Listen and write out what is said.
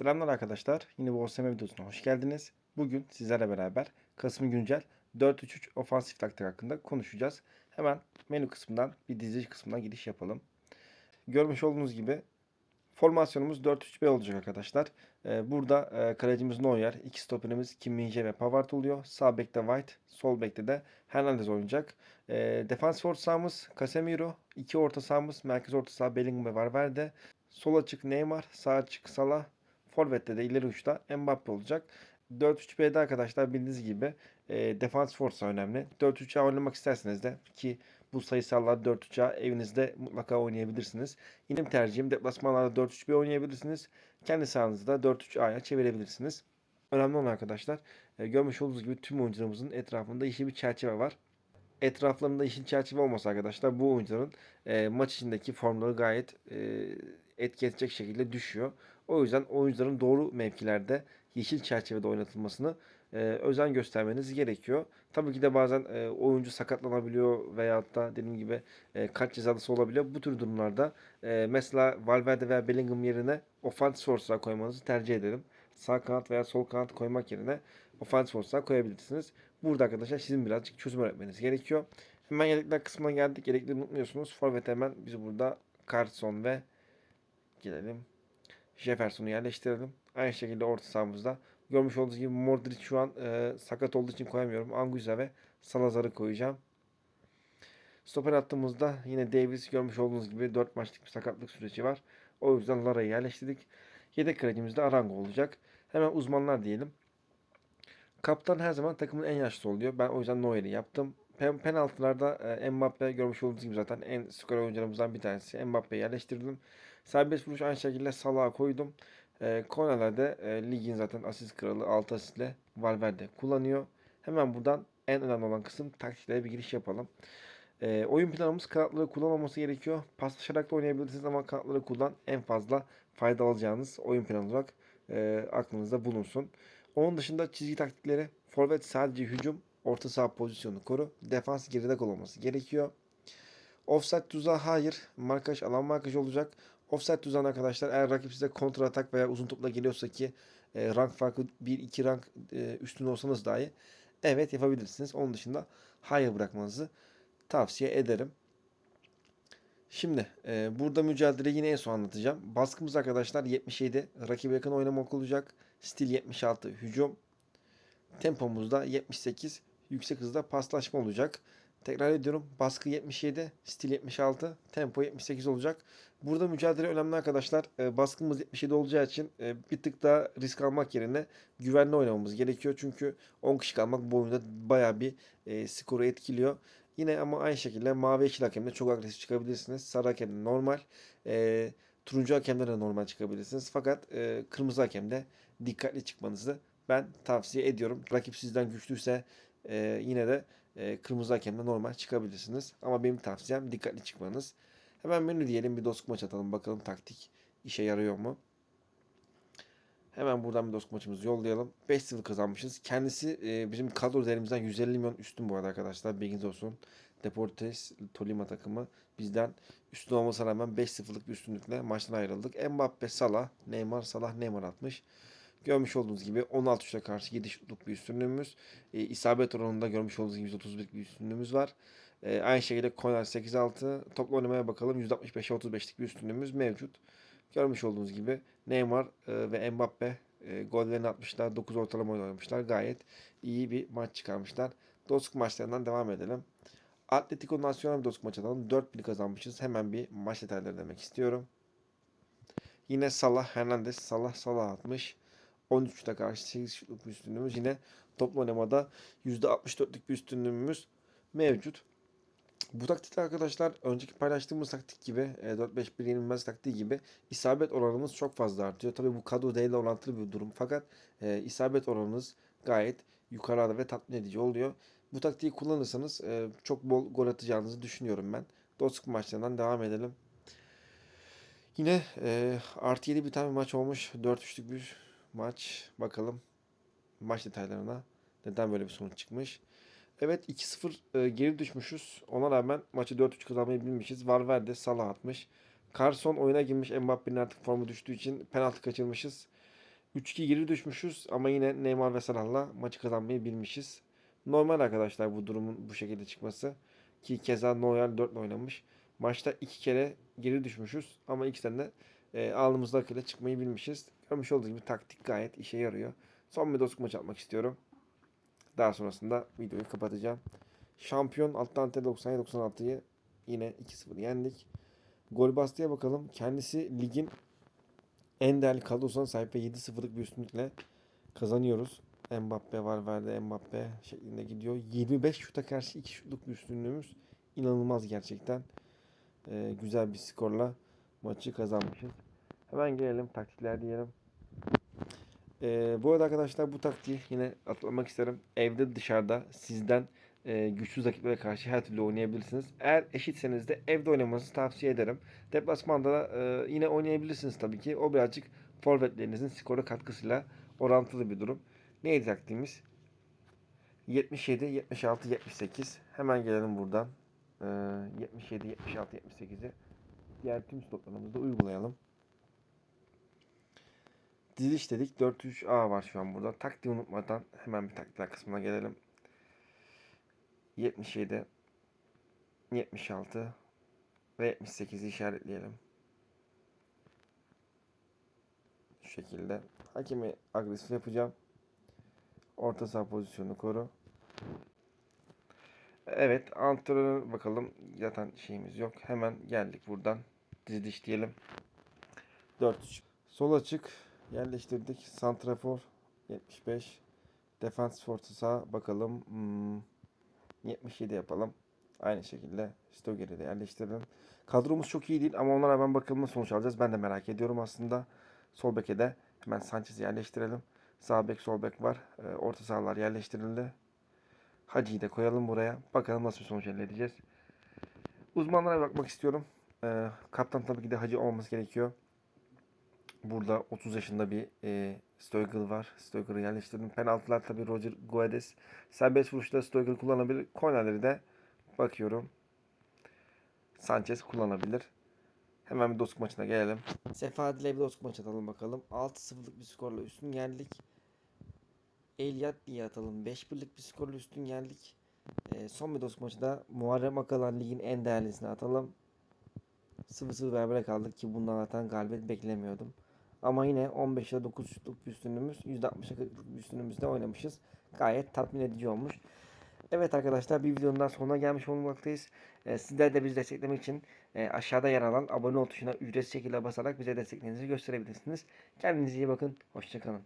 Selamlar arkadaşlar. Yine bu OSM videosuna hoş geldiniz. Bugün sizlerle beraber Kasım Güncel 4-3-3 ofansif taktik hakkında konuşacağız. Hemen menü kısmından bir dizici kısmına giriş yapalım. Görmüş olduğunuz gibi formasyonumuz 4-3-1 olacak arkadaşlar. Ee, burada e, kalecimiz Neuer, iki stoperimiz Kim Min-jae ve Pavard oluyor. Sağ bekte White, sol bekte de Hernandez oynayacak. E, defans orta sahamız Casemiro, iki orta sahamız merkez orta saha Bellingham ve Valverde. Sol açık Neymar, sağ açık Salah, Forvet'te de ileri uçta Mbappe olacak. 4-3-B'de arkadaşlar bildiğiniz gibi e, defans forsa önemli. 4-3-A oynamak isterseniz de ki bu sayısallar 4-3-A evinizde mutlaka oynayabilirsiniz. Benim tercihim deplasmanlarda 4-3-B oynayabilirsiniz. Kendi sahanızda 4-3-A'ya çevirebilirsiniz. Önemli olan arkadaşlar e, görmüş olduğunuz gibi tüm oyuncularımızın etrafında yeşil bir çerçeve var. Etraflarında yeşil çerçeve olmasa arkadaşlar bu oyuncuların e, maç içindeki formları gayet e, etki edecek şekilde düşüyor. O yüzden oyuncuların doğru mevkilerde yeşil çerçevede oynatılmasını e, özen göstermeniz gerekiyor. Tabii ki de bazen e, oyuncu sakatlanabiliyor veyahut da dediğim gibi e, kart cezalısı olabiliyor. Bu tür durumlarda e, mesela Valverde veya Bellingham yerine offensive force'lar koymanızı tercih ederim. Sağ kanat veya sol kanat koymak yerine offensive force'lar koyabilirsiniz. Burada arkadaşlar sizin birazcık çözüm öğretmeniz gerekiyor. Hemen yedekler kısmına geldik. Yedekleri unutmuyorsunuz. Forvet hemen biz burada Carson ve gelelim. Jefferson'u yerleştirelim. Aynı şekilde orta sahamızda. Görmüş olduğunuz gibi Modric şu an e, sakat olduğu için koyamıyorum. Anguissa ve Salazar'ı koyacağım. Stoper attığımızda yine Davis görmüş olduğunuz gibi 4 maçlık bir sakatlık süreci var. O yüzden Lara'yı yerleştirdik. Yedek kalecimiz de Arango olacak. Hemen uzmanlar diyelim. Kaptan her zaman takımın en yaşlısı oluyor. Ben o yüzden Neuer'i yaptım. Pen penaltılarda e, Mbappe görmüş olduğunuz gibi zaten en skor oyuncularımızdan bir tanesi. Mbappe'yi yerleştirdim. Serbest vuruş aynı şekilde Salah'a koydum. E, Kornerlerde e, ligin zaten asist kralı 6 asistle Valverde kullanıyor. Hemen buradan en önemli olan kısım taktiklere bir giriş yapalım. E, oyun planımız kanatları kullanmaması gerekiyor. Paslaşarak da oynayabilirsiniz ama kanatları kullan en fazla fayda alacağınız oyun planı olarak e, aklınızda bulunsun. Onun dışında çizgi taktikleri forvet sadece hücum, orta saha pozisyonu koru, defans geride olması gerekiyor. Offside tuzağı hayır. Markaj alan markaj olacak. Offside tuzağına arkadaşlar eğer rakip size kontra atak veya uzun topla geliyorsa ki e, rank farkı 1-2 rank e, üstün olsanız dahi evet yapabilirsiniz. Onun dışında hayır bırakmanızı tavsiye ederim. Şimdi e, burada mücadele yine en son anlatacağım. Baskımız arkadaşlar 77. Rakibe yakın oynamak olacak. Stil 76. Hücum. Tempomuzda 78. Yüksek hızda paslaşma olacak. Tekrar ediyorum. Baskı 77, stil 76, tempo 78 olacak. Burada mücadele önemli arkadaşlar. E, baskımız 77 olacağı için e, bir tık daha risk almak yerine güvenli oynamamız gerekiyor. Çünkü 10 kişi kalmak bu oyunda bayağı bir e, skoru etkiliyor. Yine ama aynı şekilde mavi yeşil hakemde çok agresif çıkabilirsiniz. Sarı hakemde normal. E, turuncu hakemde de normal çıkabilirsiniz. Fakat e, kırmızı hakemde dikkatli çıkmanızı ben tavsiye ediyorum. Rakip sizden güçlüyse e, yine de e, kırmızı hakemle normal çıkabilirsiniz. Ama benim tavsiyem dikkatli çıkmanız. Hemen menü diyelim bir dostluk maç atalım. Bakalım taktik işe yarıyor mu? Hemen buradan bir dostluk maçımızı yollayalım. 5-0 kazanmışız. Kendisi e, bizim kadro değerimizden 150 milyon üstün bu arada arkadaşlar. Bilginiz olsun. Deportes Tolima takımı bizden üstün olmasına rağmen 5-0'lık bir üstünlükle maçtan ayrıldık. Mbappe, Salah, Neymar, Salah, Neymar atmış. Görmüş olduğunuz gibi 16 şuta karşı 7 şutluk bir üstünlüğümüz. E, isabet oranında görmüş olduğunuz gibi 131'lik bir üstünlüğümüz var. E, aynı şekilde Konar 8-6. Toplu oynamaya bakalım. 165'e 35'lik bir üstünlüğümüz mevcut. Görmüş olduğunuz gibi Neymar e, ve Mbappe e, gollerini atmışlar. 9 ortalama oynamışlar. Gayet iyi bir maç çıkarmışlar. Dostluk maçlarından devam edelim. Atletico Nacional dostluk maçı alalım. 4-1 kazanmışız. Hemen bir maç detayları demek istiyorum. Yine Salah, Hernandez, Salah, Salah atmış. 13'te karşı 8 şutluk bir üstünlüğümüz. Yine toplu oynamada %64'lük bir üstünlüğümüz mevcut. Bu taktikte arkadaşlar önceki paylaştığımız taktik gibi 4-5-1 yenilmez taktiği gibi isabet oranımız çok fazla artıyor. Tabii bu kadro değerle orantılı bir durum fakat e, isabet oranınız gayet yukarıda ve tatmin edici oluyor. Bu taktiği kullanırsanız e, çok bol gol atacağınızı düşünüyorum ben. Dostluk maçlarından devam edelim. Yine e, artı 7 bir tane maç olmuş. 4-3'lük bir maç. Bakalım maç detaylarına neden böyle bir sonuç çıkmış. Evet 2-0 e, geri düşmüşüz. Ona rağmen maçı 4-3 kazanmayı bilmişiz. Valverde Salah atmış. Carson oyuna girmiş. Mbappe'nin artık formu düştüğü için penaltı kaçırmışız. 3-2 geri düşmüşüz ama yine Neymar ve Salah'la maçı kazanmayı bilmişiz. Normal arkadaşlar bu durumun bu şekilde çıkması. Ki keza Neuer 4 oynamış. Maçta iki kere geri düşmüşüz ama ikisinden de e, alnımızda akıyla çıkmayı bilmişiz. Görmüş olduğunuz gibi taktik gayet işe yarıyor. Son bir dostluk maçı atmak istiyorum. Daha sonrasında videoyu kapatacağım. Şampiyon Atlante 97-96'yı yine 2-0 yendik. Gol bastıya bakalım. Kendisi ligin en değerli kadrosuna sahip ve 7-0'lık bir üstünlükle kazanıyoruz. Mbappe var verdi Mbappe şeklinde gidiyor. 25 şuta karşı 2 şutluk bir üstünlüğümüz. inanılmaz gerçekten. Ee, güzel bir skorla maçı kazanmışız. Hemen gelelim taktikler diyelim. Ee, bu arada arkadaşlar bu taktiği yine atlamak isterim. Evde dışarıda sizden e, güçsüz rakiplere karşı her türlü oynayabilirsiniz. Eğer eşitseniz de evde oynamanızı tavsiye ederim. Deplasmanda da e, yine oynayabilirsiniz tabii ki. O birazcık forvetlerinizin skora katkısıyla orantılı bir durum. Neydi taktiğimiz? 77, 76, 78. Hemen gelelim buradan. Ee, 77, 76, 78'i diğer tüm stoplarımızda uygulayalım. Diziliş dedik. 4-3-A var şu an burada. Taktiği unutmadan hemen bir taktikler kısmına gelelim. 77, 76 ve 78'i işaretleyelim. Şu şekilde. Hakemi agresif yapacağım. Orta saha pozisyonu koru. Evet, antrenör bakalım. Zaten şeyimiz yok. Hemen geldik buradan. Diziliş diyelim. 4 Sol açık yerleştirdik. Santrafor 75. Defans fortu sağ bakalım. Hmm, 77 yapalım. Aynı şekilde Stoger'i de yerleştirelim. Kadromuz çok iyi değil ama ona rağmen bakalım nasıl sonuç alacağız. Ben de merak ediyorum aslında. Sol beke de hemen Sanchez'i yerleştirelim. Sağ bek sol bek var. Ee, orta sahalar yerleştirildi. Hacı'yı da koyalım buraya. Bakalım nasıl bir sonuç elde edeceğiz. Uzmanlara bakmak istiyorum. Ee, kaptan tabii ki de Hacı olması gerekiyor. Burada 30 yaşında bir e, Stoichel var. Stoichel'ı yerleştirdim. Penaltılar tabii Roger Guedes. Serbest vuruşta Stoichel kullanabilir. Kornerleri de bakıyorum. Sanchez kullanabilir. Hemen bir dostluk maçına gelelim. Sefa ile bir dostluk maçı atalım bakalım. 6-0'lık bir skorla üstün geldik. Eliyat diye atalım. 5-1'lik bir skorla üstün geldik. E, son bir dostluk maçı da Muharrem Akalan ligin en değerlisini atalım. 0-0 berabere kaldık ki bundan zaten galibiyet beklemiyordum. Ama yine 15 ile 9 şutluk bir üstünlüğümüz, %60'a 40'lık bir üstünlüğümüzde oynamışız. Gayet tatmin edici olmuş. Evet arkadaşlar bir videonun daha sonuna gelmiş olmaktayız. Ee, sizler de bizi desteklemek için e, aşağıda yer alan abone ol tuşuna ücretsiz şekilde basarak bize desteklerinizi gösterebilirsiniz. Kendinize iyi bakın. Hoşçakalın.